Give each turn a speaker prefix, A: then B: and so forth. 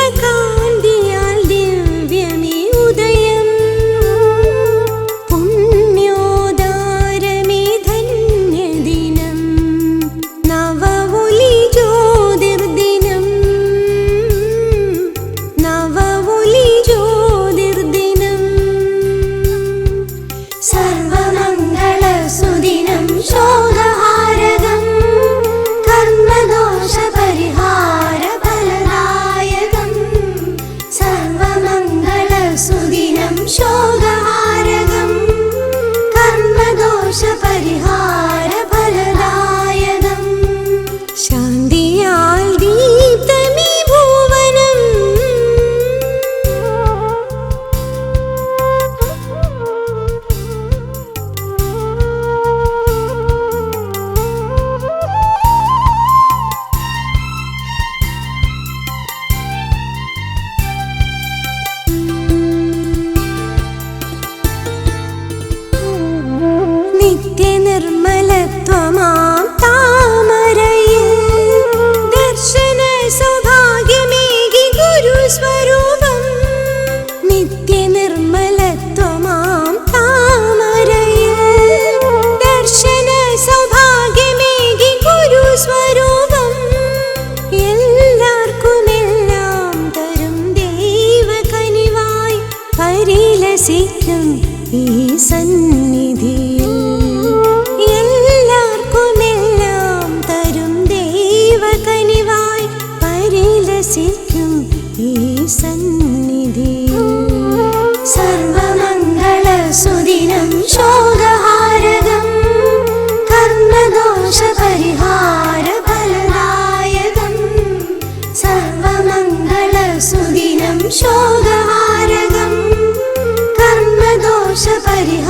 A: থাকা നിത്യനിർമ്മലത്വമാം താമരയിൽ. ദർശന സൗഭാഗ്യമേകി ഗുരുസ്വരൂപം. നിത്യനിർമ്മലത്വമാം താമരയിൽ. ദർശന സൗഭാഗ്യമേകി ഗുരുസ്വരൂപം. എല്ലാവർക്കുമെല്ലാം തരും ദൈവകനിവായി. പരിലസിക്കും ഈ സന്നിധിയിൽ हरिहर